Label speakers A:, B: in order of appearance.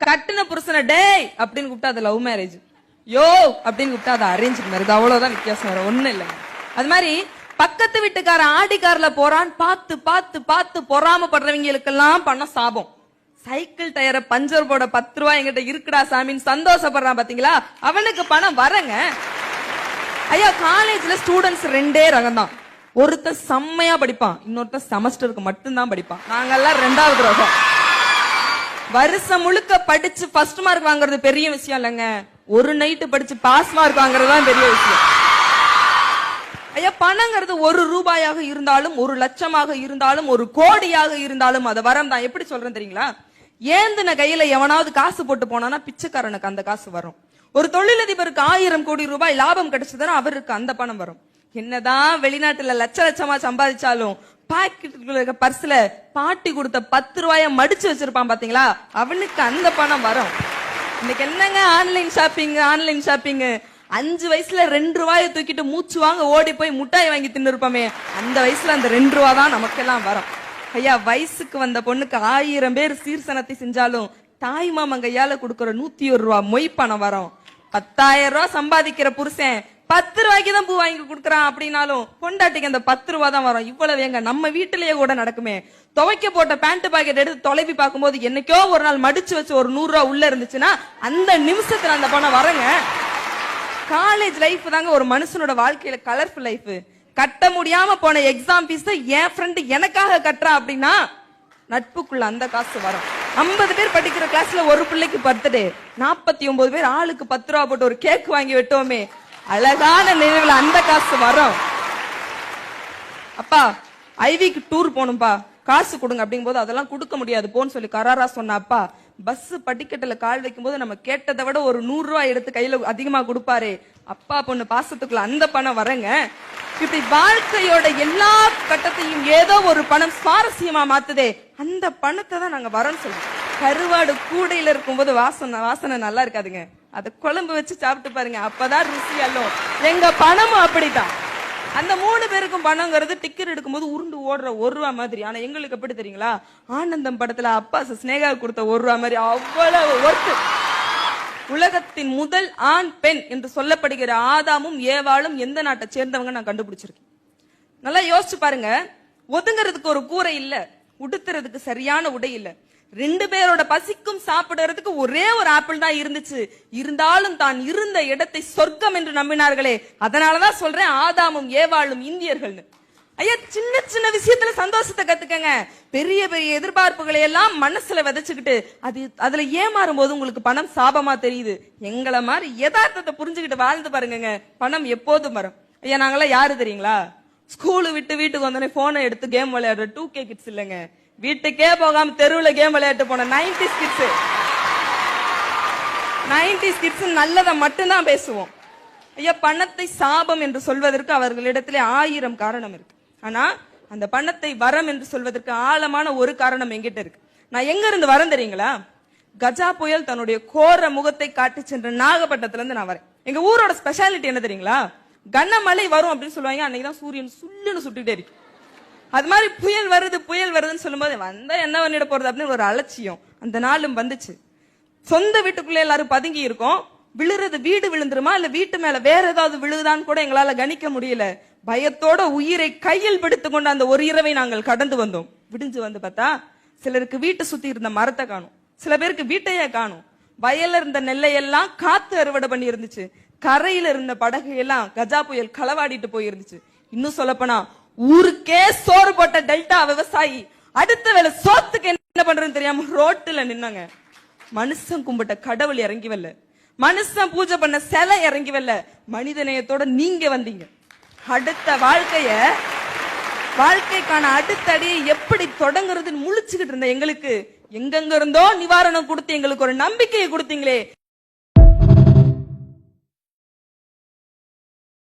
A: கட்டின புருஷனை டேய் அப்படின்னு கூப்பிட்டா அது லவ் மேரேஜ் யோ அப்படின்னு கூப்பிட்டா அது அரேஞ்ச் மேரேஜ் அவ்வளவுதான் வித்தியாசம் வரும் ஒண்ணும் இல்ல அது மாதிரி பக்கத்து வீட்டுக்காரன் ஆடிக்காரில் போறான் பார்த்து பார்த்து பார்த்து பொறாமப்படுறவங்களுக்கெல்லாம் பண்ண சாபம். சைக்கிள் டயரை பஞ்சர் போட பத்து ரூபாய் எங்கிட்ட இருக்குடா சாமின்னு சந்தோஷப்படுறான் பாத்தீங்களா? அவனுக்கு பணம் வரங்க. ஐயா காலேஜ்ல ஸ்டூடெண்ட்ஸ் ரெண்டே ரகம் தான் ஒருத்தன் செம்மையா படிப்பான் இன்னொருத்தன் செமஸ்டருக்கு மட்டும்தான் படிப்பான். நாங்கெல்லாம் ரெண்டாவது ரகம். வருஷம் முழுக்க படிச்சு ஃபர்ஸ்ட் மார்க் வாங்குறது பெரிய விஷயம் இல்லைங்க. ஒரு நைட்டு படிச்சு பாஸ் மார்க் வாங்குறது தான் பெரிய விஷயம். ஐயா பணங்கிறது ஒரு ரூபாயாக இருந்தாலும் ஒரு லட்சமாக இருந்தாலும் ஒரு கோடியாக இருந்தாலும் அது வரம் தான் எப்படி சொல்றேன் தெரியுங்களா? ஏந்தின கையில எவனாவது காசு போட்டு போனானா பிச்சைக்காரனுக்கு அந்த காசு வரும். ஒரு தொழிலதிபருக்கு ஆயிரம் கோடி ரூபாய் லாபம் கிடைச்சதுன்னா அவருக்கு அந்த பணம் வரும். என்னதான் வெளிநாட்டுல லட்ச லட்சமா சம்பாதிச்சாலும் பாக்கெட்டுக்குள்ள இருக்க பர்ஸ்ல பாட்டி கொடுத்த பத்து ரூபாய மடிச்சு வச்சிருப்பான் பாத்தீங்களா? அவனுக்கு அந்த பணம் வரும். இன்னைக்கு என்னங்க ஆன்லைன் ஷாப்பிங் ஆன்லைன் ஷாப்பிங்? அஞ்சு வயசுல ரெண்டு ரூபாய தூக்கிட்டு மூச்சு வாங்க ஓடி போய் முட்டாய் வாங்கி தின்னு இருப்போமே அந்த வயசுல அந்த ரெண்டு ரூபா தான் நமக்கெல்லாம் வரும். ஐயா வயசுக்கு வந்த பொண்ணுக்கு ஆயிரம் பேர் சீர்சனத்தை செஞ்சாலும் தாய் மாமன் கையால கொடுக்கற நூத்தி ஒரு ரூபா மொய் பணம் வரும். பத்தாயிரம் ரூபாய் சம்பாதிக்கிற புருஷன் பத்து ரூபாய்க்கு தான் பூ வாங்கி கொடுக்குறான் அப்படின்னாலும் பொண்டாட்டிக்கு அந்த பத்து ரூபா தான் வரும். இவ்வளவு எங்க? நம்ம வீட்டிலேயே கூட நடக்குமே. துவைக்க போட்ட பேண்ட் பாக்கெட் எடுத்து தொலைவி பார்க்கும்போது என்னைக்கோ ஒரு நாள் மடிச்சு வச்சு ஒரு நூறு ரூபா உள்ள இருந்துச்சுன்னா அந்த நிமிஷத்துல அந்த பணம் வரங்க. காலேஜ் லைஃப் தாங்க ஒரு மனுஷனோட வாழ்க்கையில கலர்ஃபுல் லைஃப் கட்ட முடியாம போன எக்ஸாம் ஃபீஸ் என் ஃப்ரெண்டு எனக்காக கட்டுறா அப்படின்னா நட்புக்குள்ள அந்த காசு வரும். ஐம்பது பேர் படிக்கிற கிளாஸ்ல ஒரு பிள்ளைக்கு பர்த்டே நாற்பத்தி ஒன்பது பேர் ஆளுக்கு பத்து ரூபா போட்டு ஒரு கேக் வாங்கி வெட்டோமே அழகான நினைவுல அந்த காசு வரும். அப்பா ஐவிக்கு டூர் போகணும்பா. காசு கொடுங்க அப்படிங்கும்போது அதெல்லாம் கொடுக்க முடியாது. போன்னு சொல்லி கராரா சொன்ன அப்பா பஸ் படிக்கட்டுல கால் வைக்கும்போது நம்ம கேட்டதை விட ஒரு நூறு ரூபாய் எடுத்து கையில அதிகமா கொடுப்பாரு. அப்பா பொண்ணு பாசத்துக்குள்ள அந்த பணம் வரங்க. இப்படி வாழ்க்கையோட எல்லா கட்டத்தையும் ஏதோ ஒரு பணம் சுவாரஸ்யமா மாத்துதே அந்த பணத்தை தான் நாங்க வரோம்னு சொல்லுவோம் கருவாடு கூடையில இருக்கும்போது வாசனை வாசனை நல்லா இருக்காதுங்க. அதை குழம்பு வச்சு சாப்பிட்டு பாருங்க. அப்பதான் ருசி அல்லும் எங்க பணமும் அப்படித்தான். அந்த மூணு பேருக்கும் பணங்கிறது டிக்கெட் எடுக்கும்போது உருண்டு ஓடுற ஒரு ரூபா மாதிரி. ஆனா எங்களுக்கு எப்படி தெரியுங்களா? ஆனந்தம் படத்துல அப்பா ஸ்னேகா கொடுத்த ஒரு ரூபா மாதிரி அவ்வளவு ஒர்த்து உலகத்தின் முதல் ஆண் பெண் என்று சொல்லப்படுகிற ஆதாமும் ஏவாளும் எந்த நாட்டை சேர்ந்தவங்க நான் கண்டுபிடிச்சிருக்கேன். நல்லா யோசிச்சு பாருங்க. ஒதுங்கிறதுக்கு ஒரு கூரை இல்ல. உடுத்துறதுக்கு சரியான உடை இல்லை. ரெண்டு பேரோட பசிக்கும் சாப்பிடுறதுக்கு ஒரே ஒரு ஆப்பிள் தான் இருந்துச்சு. இருந்தாலும் தான் இருந்த இடத்தை சொர்க்கம் என்று நம்பினார்களே. அதனாலதான் சொல்றேன் ஆதாமும் ஏவாளும் இந்தியர்கள்னு. ஐயா சின்ன சின்ன விஷயத்துல சந்தோஷத்தை கத்துக்கங்க. பெரிய பெரிய எதிர்பார்ப்புகளை எல்லாம் மனசுல விதைச்சுக்கிட்டு அது அதுல ஏமாறும் போது உங்களுக்கு பணம் சாபமா தெரியுது. எங்களை மாதிரி யதார்த்தத்தை புரிஞ்சுக்கிட்டு வாழ்ந்து பாருங்க பணம் எப்போதும் வரும். ஐயா நாங்களாம் யாரு தெரியுங்களா? ஸ்கூலு விட்டு வீட்டுக்கு வந்தோடனே போனை எடுத்து கேம் விளையாடுற டூ கே கிட்ஸ் இல்லைங்க. வீட்டுக்கே போகாம தெருவில் கேம் விளையாட்டு போன நைன்டி கிட்ஸ் நைன்டி ஸ்கிட்ஸ் நல்லதை மட்டும்தான் பேசுவோம். ஐயா பணத்தை சாபம் என்று சொல்வதற்கு அவர்களிடத்திலே ஆயிரம் காரணம் இருக்கு. ஆனா அந்த பணத்தை வரம் என்று சொல்வதற்கு ஆழமான ஒரு காரணம் எங்கிட்ட இருக்கு. நான் எங்க இருந்து வரேன் தெரியுங்களா? கஜா புயல் தன்னுடைய கோர முகத்தை காட்டி சென்ற நாகப்பட்டினத்துல இருந்து நான் வரேன். எங்க ஊரோட ஸ்பெஷாலிட்டி என்ன தெரியுங்களா? கனமழை வரும் அப்படின்னு சொல்லுவாங்க. அன்னைக்கு தான் சூரியன் சுல்லுன்னு சுட்டுட்டே இருக்கு. அது மாதிரி புயல் வருது புயல் வருதுன்னு சொல்லும்போது வந்தா என்ன பண்ணிட போறது அப்படின்னு ஒரு அலட்சியம். அந்த நாளும் வந்துச்சு. சொந்த வீட்டுக்குள்ள எல்லாரும் பதுங்கி இருக்கோம். விழுறது வீடு விழுந்துருமா? இல்ல வீட்டு மேல வேற ஏதாவது விழுதான்னு கூட எங்களால கணிக்க முடியல. பயத்தோட உயிரை கையில் பிடித்து கொண்டு அந்த ஒரு இரவை நாங்கள் கடந்து வந்தோம். விடிஞ்சு வந்து பார்த்தா சிலருக்கு வீட்டை சுத்தி இருந்த மரத்தை காணும். சில பேருக்கு வீட்டையே காணும். வயல்ல இருந்த நெல்லை எல்லாம் காத்து அறுவடை பண்ணி இருந்துச்சு கரையில இருந்த படகு எல்லாம் கஜா புயல் களவாடிட்டு போயிருந்துச்சு. இன்னும் சொல்லப்போனா ஊருக்கே சோறு போட்ட டெல்டா விவசாயி அடுத்த வேலை சோத்துக்கு என்ன பண்றதுன்னு தெரியாம ரோட்டுல நின்னாங்க. மனுஷன் கும்பிட்ட கடவுள் இறங்கி வரல. மனுஷன் பூஜை பண்ண சிலை இறங்கி வரல. மனிதநேயத்தோட நீங்க வந்தீங்க. அடுத்த வாழ்க்கைய வாழ்க்கைக்கான அடுத்த அடியை எப்படி தொடங்குறதுன்னு முழிச்சுக்கிட்டு இருந்த எங்களுக்கு எங்கெங்க இருந்தோ நிவாரணம் கொடுத்து எங்களுக்கு ஒரு நம்பிக்கையை கொடுத்தீங்களே